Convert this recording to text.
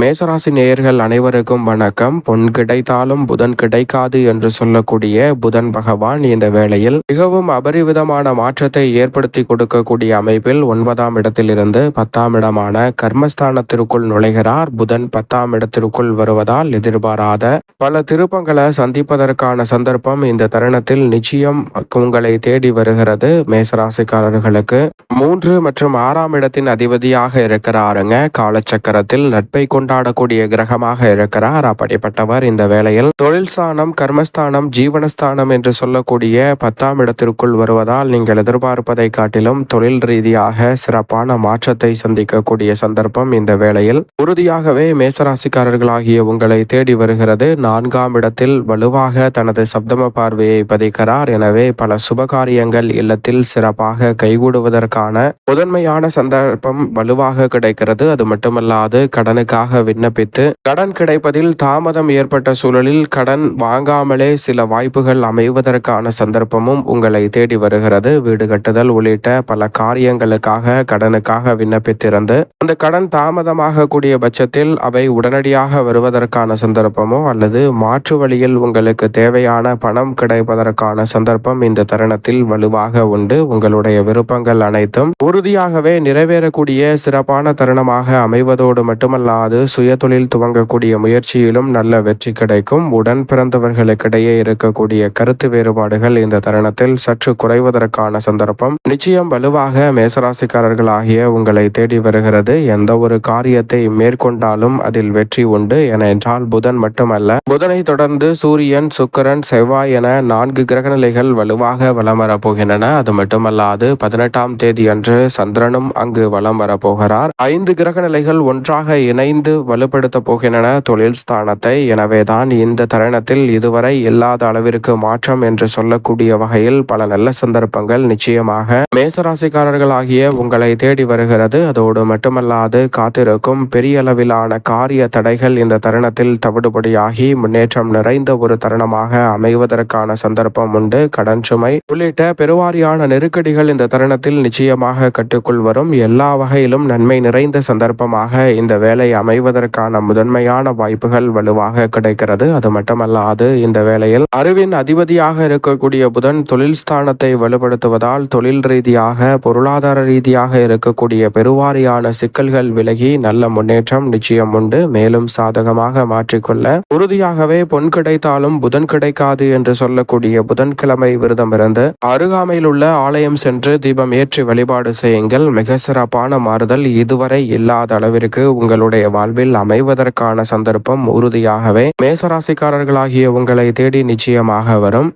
மேசராசி நேயர்கள் அனைவருக்கும் வணக்கம். பொன் கிடைத்தாலும் புதன் கிடைக்காது என்று சொல்லக்கூடிய புதன் பகவான் இந்த வேளையில் மிகவும் அபரிவிதமான மாற்றத்தை ஏற்படுத்தி கொடுக்கக்கூடிய அமைப்பில் ஒன்பதாம் இடத்திலிருந்து பத்தாம் இடமான கர்மஸ்தானத்திற்குள் நுழைகிறார். புதன் பத்தாம் இடத்திற்குள் வருவதால் எதிர்பாராத பல திருப்பங்களை சந்திப்பதற்கான சந்தர்ப்பம் இந்த தருணத்தில் நிச்சயம் உங்களை தேடி வருகிறது. மேசராசிக்காரர்களுக்கு மூன்று மற்றும் ஆறாம் இடத்தின் அதிபதியாக இருக்கிறாருங்க. காலச்சக்கரத்தில் நட்பை கொண்டு கொண்டாடக்கூடிய கிரகமாக இருக்கிறார். அப்படிப்பட்டவர் இந்த வேளையில் தொழில் ஸ்தானம் கர்மஸ்தானம் ஜீவனஸ்தானம் என்று சொல்லக்கூடிய பத்தாம் இடத்திற்குள் வருவதால் நீங்கள் எதிர்பார்ப்பதை காட்டிலும் தொழில் ரீதியாக சிறப்பான மாற்றத்தை சந்திக்கக்கூடிய சந்தர்ப்பம் இந்த வேளையில் உறுதியாகவே மேசராசிக்காரர்களாகிய உங்களை தேடி வருகிறது. நான்காம் இடத்தில் வலுவாக தனது சப்தம பார்வையை பதிக்கிறார். எனவே பல சுபகாரியங்கள் இல்லத்தில் சிறப்பாக கைகூடுவதற்கான முதன்மையான சந்தர்ப்பம் வலுவாக கிடைக்கிறது. அது மட்டுமல்லாது கடனுக்காக விண்ணப்பித்து கடன் கிடைப்பதில் தாமதம் ஏற்பட்ட சூழலில் கடன் வாங்காமலே சில வாய்ப்புகள் அமைவதற்கான சந்தர்ப்பமும் உங்களை தேடி வருகிறது. வீடு கட்டுதல் உள்ளிட்ட பல காரியங்களுக்காக கடனுக்காக விண்ணப்பித்திருந்து அந்த கடன் தாமதமாக கூடிய பட்சத்தில் அவை உடனடியாக வருவதற்கான சந்தர்ப்பமோ அல்லது மாற்று வழியில் உங்களுக்கு தேவையான பணம் கிடைப்பதற்கான சந்தர்ப்பம் இந்த தருணத்தில் வலுவாக உண்டு. உங்களுடைய விருப்பங்கள் அனைத்தும் உறுதியாகவே நிறைவேறக்கூடிய சிறப்பான தருணமாக அமைவதோடு மட்டுமல்லாது சுய சுயதொழில் துவங்கக்கூடிய முயற்சியிலும் நல்ல வெற்றி கிடைக்கும். உடன் பிறந்தவர்களுக்கிடையே இருக்கக்கூடிய கருத்து வேறுபாடுகள் இந்த தருணத்தில் சற்று குறைவதற்கான சந்தர்ப்பம். நிச்சயம் வலுவாக மேசராசிக்காரர்கள் ஆகிய உங்களை தேடி வருகிறது. எந்த ஒரு காரியத்தை மேற்கொண்டாலும் அதில் வெற்றி உண்டு. ஏனென்றால் புதன் மட்டுமல்ல. புதனை தொடர்ந்து சூரியன் சுக்கரன் செவ்வாய் என நான்கு கிரகநிலைகள் வலுவாக வலம் வரப்போகின்றன அது மட்டுமல்லாது பதினெட்டாம் தேதி அன்று சந்திரனும் அங்கு வலம் வரப்போகிறார் ஐந்து கிரகநிலைகள் ஒன்றாக இணைந்து வலுப்படுத்த போகின்றன. தொழில் ஸ்தானத்தை. எனவே தான் இந்த தருணத்தில் இதுவரை இல்லாத அளவிற்கு மாற்றம் என்று சொல்லக்கூடிய வகையில் பல நல்ல சந்தர்ப்பங்கள் நிச்சயமாக மேசராசிக்காரர்களாகிய உங்களை தேடி வருகிறது. அதோடு மட்டுமல்லாது காத்திருக்கும் பெரிய அளவிலான காரிய தடைகள் இந்த தருணத்தில் தவிடுபடியாகி முன்னேற்றம் நிறைந்த ஒரு தருணமாக அமைவதற்கான சந்தர்ப்பம் உண்டு. கடன் சுமை உள்ளிட்ட பெருவாரியான நெருக்கடிகள் இந்த தருணத்தில் நிச்சயமாக கட்டுக்குள் வரும். எல்லா வகையிலும் நன்மை நிறைந்த சந்தர்ப்பமாக இந்த வேலை அடைவதற்கான முதன்மையான வாய்ப்புகள் வலுவாக கிடைக்கிறது. அது மட்டுமல்லாது இந்த வேளையில் அறிவின் அதிபதியாக இருக்கக்கூடிய புதன் தொழில் ஸ்தானத்தை வலுப்படுத்துவதால் தொழில் ரீதியாக பொருளாதார ரீதியாக இருக்கக்கூடிய பெருவாரியான சிக்கல்கள் விலகி நல்ல முன்னேற்றம் நிச்சயம் உண்டு. மேலும் சாதகமாக மாற்றிக்கொள்ள உறுதியாகவே பொன் கிடைத்தாலும் புதன் கிடைக்காது என்று சொல்லக்கூடிய புதன்கிழமை விரதம் இருந்து அருகாமையில் உள்ள ஆலயம் சென்று தீபம் ஏற்றி வழிபாடு செய்யுங்கள். மிக சிறப்பான மாறுதல் இதுவரை இல்லாத அளவிற்கு உங்களுடைய வாழ்வில் அமைவதற்கான சந்தர்ப்பம் உறுதியாகவே. மேசராசிக்காரர்களாகிய உங்களை தேடி நிச்சயமாக வரும்.